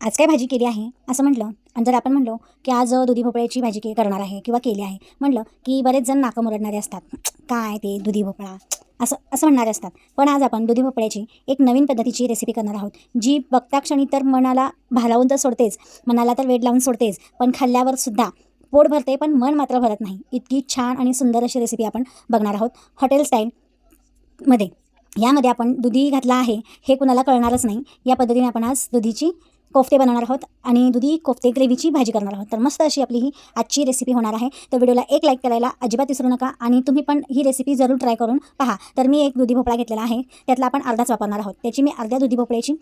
आज काय भाजी केली आहे? असं म्हटलं. आणि जर आपण म्हणलो की आज दुधी भोपळ्याची भाजी के करणार आहे किंवा केली आहे. म्हटलं की बरेच जण नाकं मुरडणारे असतात. काय ते दुधी भोपळा? असं असं म्हणणारे असतात. पण आज आपण दुधी भोपळ्याची एक नवीन पद्धतीची रेसिपी करणार आहोत जी बघता क्षणी तर मनाला भालावून तर सोडतेच. मनाला तर वेड लावून सोडतेच. पण खाल्ल्यावर सुद्धा पोट भरते पण मन मात्र भरत नाही. इतकी छान आणि सुंदर अशी रेसिपी आपण बघणार आहोत हॉटेल स्टाईलमध्ये यामध्ये आपण दुधी घातला आहे हे कुणाला कळणारच नाही. या पद्धतीने आपण आज दुधीची कोफ्ते बनवणार आहोत आणि दुधी कोफ्ते ग्रेव्हीची भाजी करणार आहोत. तर मस्त अशी आपली ही आजची रेसिपी होणार आहे. तर व्हिडिओला एक लाईक करायला अजिबात विसरू नका आणि तुम्ही पण ही रेसिपी जरूर ट्राय करून पहा. तर मी एक दुधी भोपळा घेतलेला आहे. त्यातला आपण अर्धाच वापरणार आहोत. त्याची मी अर्ध्या दुधी भोपळ्याची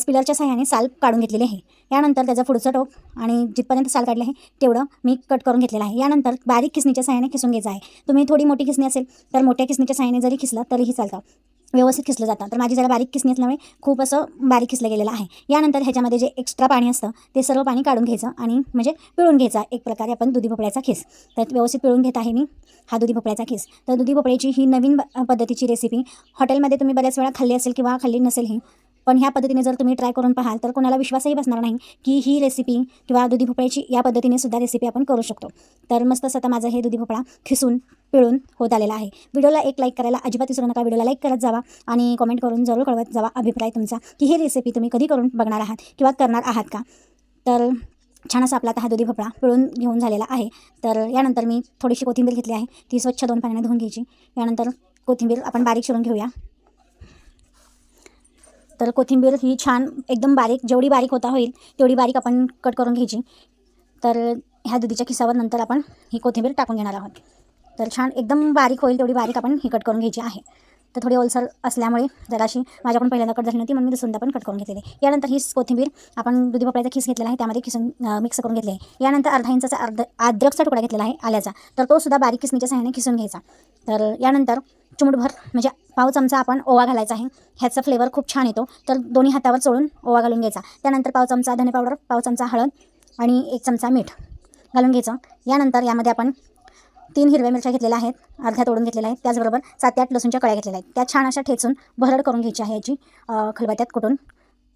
स्पिलरच्या सहाय्याने साल काढून घेतलेली आहे. यानंतर त्याचा पुढचं टोक आणि जिथपर्यंत साल काढले आहे तेवढं मी कट करून घेतलेलं आहे. यानंतर बारीक खिसणीच्या सहाय्याने खिसून घ्यायचं आहे. तुम्ही थोडी मोठी खिसणी असेल तर मोठ्या खिसणीच्या सहाय्याने जरी खिसलं तरीही चालतं. व्यवस्थित खिसलं जातं. तर माझी जरा बारीक खिसणी असल्यामुळे खूप असं बारीक खिसलं गेलेलं आहे. यानंतर ह्याच्यामध्ये जे एक्स्ट्रा पाणी असतं ते सर्व पाणी काढून घ्यायचं आणि म्हणजे पिळून घ्यायचा. एक प्रकारे आपण दुधी भोपळ्याचा खिस. तर व्यवस्थित पिळून घेत आहे मी हा दुधी भोपळ्याचा खिस. तर दुधी भोपळ्याची ही नवीन पद्धतीची रेसिपी हॉटेलमध्ये तुम्ही बऱ्याच वेळा खाल्ली असेल किंवा खाल्ली नसेल ही पण ह्या पद्धतीने जर तुम्ही ट्राय करून पाहाल तर कोणाला विश्वासही बसणार नाही की ही रेसिपी किंवा दुधी भोपळ्याची या पद्धतीने सुद्धा रेसिपी आपण करू शकतो. तर मस्त असं आता माझं हे दुधी भोपळा खिसून पिळून होत आलेला आहे. व्हिडिओला एक लाईक करायला अजिबात विसरू नका व्हिडिओला लाईक करत जावा आणि कमेंट करून जरूर कळवत जावा अभिप्राय तुमचा की ही रेसिपी तुम्ही कधी करून बघणार आहात किंवा करणार आहात का? तर छान असा आपला आता हा दुधी भोपळा पिळून घेऊन झालेला आहे. तर यानंतर मी थोडीशी कोथिंबीर घेतली आहे. ती स्वच्छ दोन पाण्याने धुवून घ्यायची. यानंतर कोथिंबीर आपण बारीक शिरून घेऊया. तर कोथिंबीर ही छान एकदम बारीक जेवढी बारीक होता होईल तेवढी बारीक आपण कट करून घ्यायची. तर ह्या दुधीच्या खिसावर नंतर आपण ही कोथिंबीर टाकून घेणार आहोत. तर छान एकदम बारीक होईल तेवढी बारीक आपण ही कट करून घ्यायची आहे. तर थोडी ओलसर असल्यामुळे जराशी माझ्याकडून पहिल्यांदा कट झाली नव्हती म्हणून मी दुसऱ्यांदा पण कट करून घेतलेली यानंतर ही कोथिंबीर आपण दुधी भोपळ्याचा खिस घेतलेला आहे त्यामध्ये खिसून मिक्स करून घेतले आहे. यानंतर अर्धा इंचाचा अर्ध अद्रकचा तुकडा घेतलेला आहे आल्याचा. तर तो सुद्धा बारीक किसणीच्या सहाय्याने खिसून घ्यायचा. तर यानंतर चिमूटभर म्हणजे पाव चमचा आपण ओवा घालायचा आहे. ह्याचा फ्लेवर खूप छान येतो. तर दोन्ही हातावर चोळून ओवा घालून घ्यायचा. त्यानंतर पाव चमचा धने पावडर पाव चमचा हळद आणि एक चमचा मीठ घालून घ्यायचं. यानंतर यामध्ये आपण तीन हिरव्या मिरच्या घेतलेल्या आहेत. अर्ध्या तोडून घेतलेल्या आहेत. त्याचबरोबर सात ते आठ लसूणच्या कळ्या घेतलेल्या आहेत. त्या छान अशा ठेचून भरड करून घ्यायची आहे याची खलबत्यात खलबत्त्यात कुटून.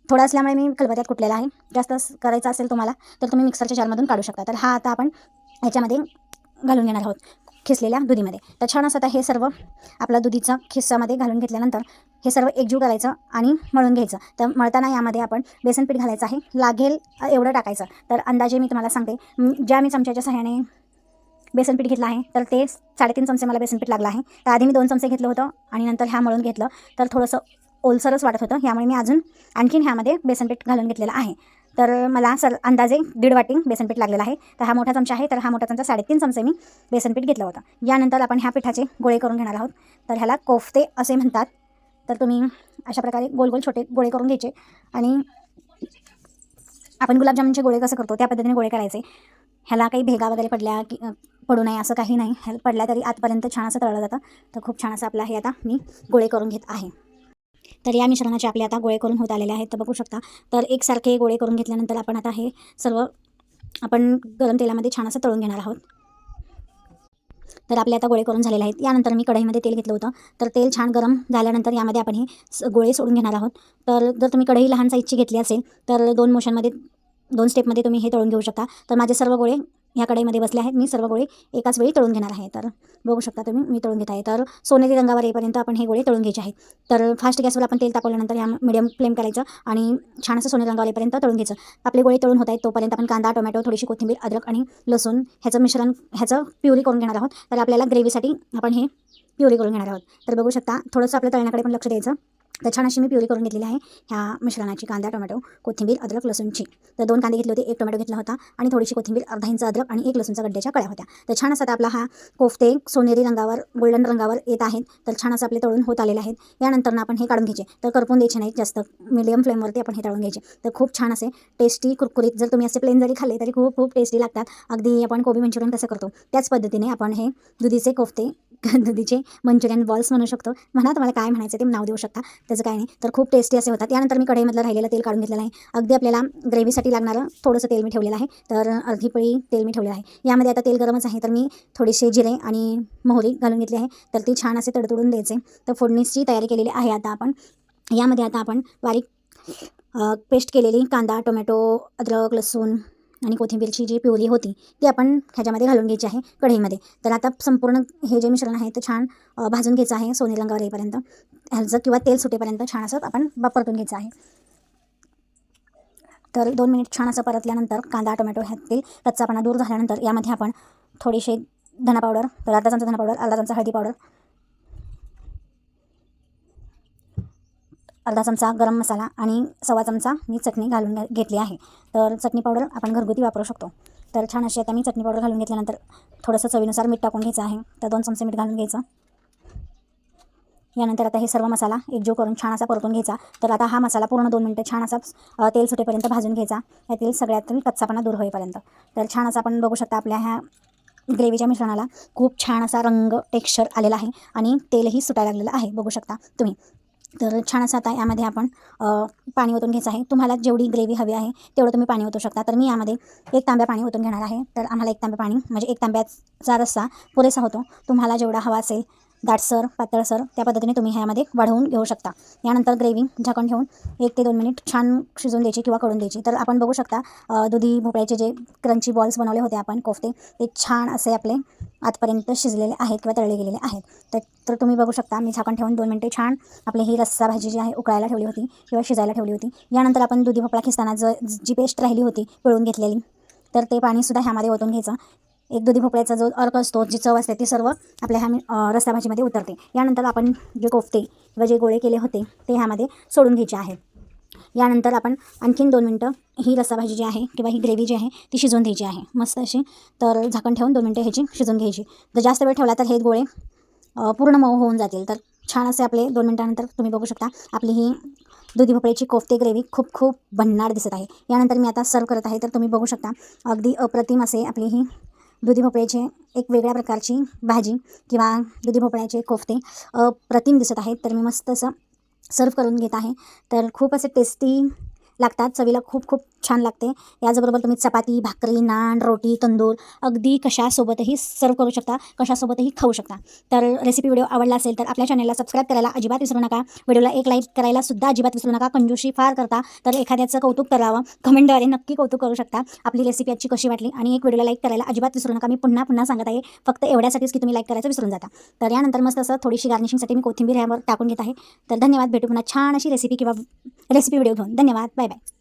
थोडा असल्यामुळे मी खलबत्यात कुटलेला आहे. जास्त करायचं असेल तुम्हाला तर तुम्ही मिक्सरच्या जारमधून काढू शकता. तर हा आता आपण ह्याच्यामध्ये घालून घेणार आहोत. खिसलेल्या दुधीमध्ये. तर छान असं आता हे सर्व आपला दुधीचा खिस्सामध्ये घालून घेतल्यानंतर हे सर्व एकजीव करायचं आणि मळून घ्यायचं. तर मळताना यामध्ये आपण बेसन पीठ घालायचं आहे. लागेल एवढं टाकायचं. तर अंदाजे मी तुम्हाला सांगते ज्या मी चमच्याच्या सहाय्याने बेसन पीठ घेतलं आहे तर ते साडेतीन चमचे मला बेसन पीठ लागलं आहे. तर आधी मी दोन चमचे घेतलं होतं आणि नंतर ह्या मळून घेतलं. तर थोडंसं ओलसरच वाटत होतं. यामुळे मी अजून आणखीन ह्यामध्ये बेसन पीठ घालून घेतलेलं आहे. तर मला सर अंदाजे दीड वाटी बेसनपीठ लागलेला लागलेलं आहे. तर हा मोठा चमचा आहे. तर हा मोठा चमचा साडेतीन चमचे मी बेसनपीठ घेतलं होतं. यानंतर आपण ह्या पिठाचे गोळे करून घेणार आहोत. तर ह्याला कोफ्ते असे म्हणतात. तर तुम्ही अशा प्रकारे गोल गोल छोटे गोळे करून घ्यायचे आणि आपण गुलाबजामुनचे गोळे कसं करतो त्या पद्धतीने गोळे करायचे. ह्याला काही भेगा वगैरे पडल्या की पडू नये असं काही नाही. ह्याला पडल्या तरी आतपर्यंत छान असं तळलं जातं. तर खूप छान असं आपलं हे आता मी गोळे करून घेत आहे. तर या मिश्रणाचे आपले आता गोळे करून होत आलेले आहेत तर बघू शकता. तर एकसारखे गोळे करून घेतल्यानंतर आपण आता हे सर्व आपण गरम तेलामध्ये छान असं तळून घेणार आहोत. तर आपले आता गोळे करून झालेले आहेत. यानंतर मी कढईमध्ये तेल घेतलं होतं. तर तेल छान गरम झाल्यानंतर यामध्ये आपण हे गोळे सोडून घेणार आहोत. तर जर तुम्ही कढई लहान साईजची घेतली असेल तर दोन मोशनमध्ये दोन स्टेपमध्ये तुम्ही हे तळून घेऊ शकता. तर माझे सर्व गोळे ह्या कढईमध्ये बसले आहेत. मी सर्व गोळे एकाच वेळी तळून घेणार आहे. तर बघू शकता तुम्ही मी तळून घेत आहे. तर सोनेरी रंगावर येईपर्यंत आपण हे गोळे तळून घ्यायचे आहेत. तर फास्ट गॅसवर आपण तेल तापवल्यानंतर या मिडियम फ्लेम करायचं आणि छान असं सोनेरी रंगावर येईपर्यंत तळून घ्यायचं. आपले गोळे तळून होत आहेत तोपर्यंत आपण कांदा टोमॅटो थोडीशी कोथिंबीर अद्रक आणि लसूण ह्याचं मिश्रण ह्याचं प्युरी करून घेणार आहोत. तर आपल्याला ग्रेव्हीसाठी आपण हे प्युरी करून घेणार आहोत. तर बघू शकता थोडंसं आपल्या तळण्याकडे पण लक्ष द्यायचं. तर छान अशी मी प्युरी करून घेतलेली आहे ह्या मिश्रणाची कांदा टोमॅटो कोथिंबीर अद्रक लसूणची तर दोन कांदे घेतले होते एक टोमॅटो घेतला होता आणि थोडीशी कोथिंबीर अर्धा इंच अद्रक आणि एक लसूणचा गड्ड्याच्या कळ्या होत्या. तर छान असा आपला हा कोफ्ते सोनेरी रंगावर गोल्डन रंगावर येत आहेत. तर छान असं आपले तळून होत आलेले आहेत. यानंतर आपण हे काढून घ्यायचे. तर करपून द्यायचे नाहीत जास्त मिडियम फ्लेमवरती आपण हे तळून घ्यायचे. तर खूप छान असे टेस्टी कुरकुरीत जर तुम्ही असे प्लेन जरी खाल्ले तरी खूप खूप टेस्टी लागतात. अगदी आपण कोबी मंचुरियन कसं करतो त्याच पद्धतीने आपण हे दुधीचे कोफ्ते दुधीचे मंचुरियन बॉल्स म्हणू शकतो. म्हणा तुम्हाला काय म्हणायचं ते नाव देऊ शकता. त्याचं काय नाही. तर खूप टेस्टी असे होतात. त्यानंतर मी कढईमधलं राहिलेलं तेल काढून घेतलेलं आहे. अगदी आपल्याला ग्रेव्हीसाठी लागणारं थोडंसं तेल मी ठेवलेलं आहे. तर अर्धी पळी तेल मी ठेवलेलं आहे. यामध्ये आता तेल गरमच आहे तर मी थोडेसे जिरे आणि मोहरी घालून घेतली आहे. तर ती छान असे तडतडून द्यायचे. तर फोडणीची तयारी केलेली आहे आता आपण. यामध्ये आता आपण बारीक पेस्ट केलेली कांदा टोमॅटो अद्रक लसूण आणि कोथिंबीरची जी पिवली होती ती आपण ह्याच्यामध्ये घालून घ्यायची आहे कढईमध्ये. तर आता संपूर्ण हे जे मिश्रण आहे ते छान भाजून घ्यायचं आहे सोने रंगावर येईपर्यंत. ह्याचं किंवा तेल सुटेपर्यंत छान असं आपण परतून घ्यायचं आहे. तर दोन मिनिट छान असं परतल्यानंतर कांदा टोमॅटो ह्यातील कच्चापणा दूर झाल्यानंतर यामध्ये आपण थोडीशी धना पावडर तर अर्धा चमचा धना पावडर अर्धा चमचा हळदी पावडर अर्धा चमचा गरम मसाला आणि सव्वा चमचा मी चटणी घालून घेतली आहे. तर चटणी पावडर आपण घरगुती वापरू शकतो. तर छान अशी आता मी चटणी पावडर घालून घेतल्यानंतर थोडंसं चवीनुसार मीठ टाकून घ्यायचं आहे. तर दोन चमचे मीठ घालून घ्यायचं. यानंतर आता हे सर्व मसाला एकजीव करून छान असा परतून घ्यायचा. तर आता हा मसाला पूर्ण दोन मिनटं छान असा तेल सुटेपर्यंत भाजून घ्यायचा. यातील सगळ्यातील कच्चापणा दूर होईपर्यंत. तर छान असं आपण बघू शकता आपल्या ह्या ग्रेव्हीच्या मिश्रणाला खूप छान असा रंग टेक्स्चर आलेला आहे आणि तेलही सुटायला लागलेलं आहे. बघू शकता तुम्ही. तर छान असा आता यामध्ये आपण पाणी ओतून घ्यायचं आहे. तुम्हाला जेवढी ग्रेव्ही हवी आहे तेवढं तुम्ही पाणी ओतू शकता. तर मी यामध्ये एक तांब्या पाणी ओतून घेणार आहे. तर आम्हाला एक तांब्या पाणी म्हणजे एक तांब्याचा रस्सा पुरेसा होतो. तुम्हाला जेवढा हवा असेल दाटसर पातळसर त्या पद्धतीने तुम्ही ह्यामध्ये वाढवून घेऊ शकता. यानंतर ग्रेव्ही झाकण ठेवून एक ते दोन मिनिट छान शिजून द्यायची किंवा करून द्यायची. तर आपण बघू शकता दुधी भोपळ्याचे जे क्रंची बॉल्स बनवले होते आपण कोफ्ते ते छान असे आपले आतपर्यंत शिजलेले आहेत किंवा तळले गेलेले आहेत. तर तर तुम्ही बघू शकता मी झाकण ठेवून दोन मिनटे छान आपली ही रस्सा भाजी जी आहे उकळायला ठेवली होती किंवा शिजायला ठेवली होती. यानंतर आपण दुधी भोपळा खिसताना ज जी पेस्ट राहिली होती पिळून घेतलेली तर ते पाणीसुद्धा ह्यामध्ये ओतून घ्यायचं. एक दुधी भोपळ्याचा जो अर्क असतो जी चव असते ती सर्व आपल्या ह्या रस्सा भाजीमध्ये उतरते. यानंतर आपण जे कोफ्ते किंवा जे गोळे केले होते ते ह्यामध्ये सोडून घ्यायचे आहे. यानंतर आपण आणखीन दोन मिनटं ही रस्सा भाजी जी आहे किंवा ही ग्रेव्ही जी आहे ती शिजवून घ्यायची आहे. मस्त अशी तर झाकण ठेवून दोन मिनटं ह्याची शिजवून घ्यायची. जर जास्त वेळ ठेवला तर हे गोळे पूर्ण मऊ होऊन जातील. तर छान असे आपले दोन मिनटानंतर तुम्ही बघू शकता आपली ही दुधी भोपळ्याची कोफ्ते ग्रेव्ही खूप खूप भन्नाट दिसत आहे. यानंतर मी आता सर्व करत आहे तर तुम्ही बघू शकता अगदी अप्रतिम असे आपली ही दुधी भोपळ्याचे एक वेगळ्या प्रकारची भाजी किंवा दुधी भोपळ्याचे कोफते प्रतिम दिसत आहेत. तर मी मस्त असं सर्व करून घेत आहे. तर खूप असे टेस्टी लागतात. चवीला खूप खूप छान लागते. याचबरोबर तुम्ही चपाती भाकरी नान रोटी तंदूर अगदी कशासोबतही सर्व करू शकता कशासोबतही खाऊ शकता. तर रेसिपी व्हिडिओ आवडला असेल तर आपल्या चॅनलला सबस्क्राईब करायला अजिबात विसरू नका. व्हिडिओला एक लाईक करायला सुद्धा अजिबात विसरू नका. कंजूशी फार करता. तर एखाद्याचं कौतुक करावं कमेंटद्वारे नक्की कौतुक करू शकता. आपली रेसिपी आजची कशी वाटली आणि एक व्हिडिओला लाईक करायला अजिबात विसरू नका. मी पुन्हा पुन्हा सांगत आहे. फक्त एवढ्यासाठीच की तुम्ही लाईक करायचं विसरून जाता. तर यानंतर मस्त असं थोडीशी गार्निशिंगसाठी मी कोथिंबीर ह्यावर टाकून घेत आहे. तर धन्यवाद. भेटू पुन्हा छान अशी रेसिपी किंवा रेसिपी व्हिडिओ घेऊन. धन्यवाद. Bye bye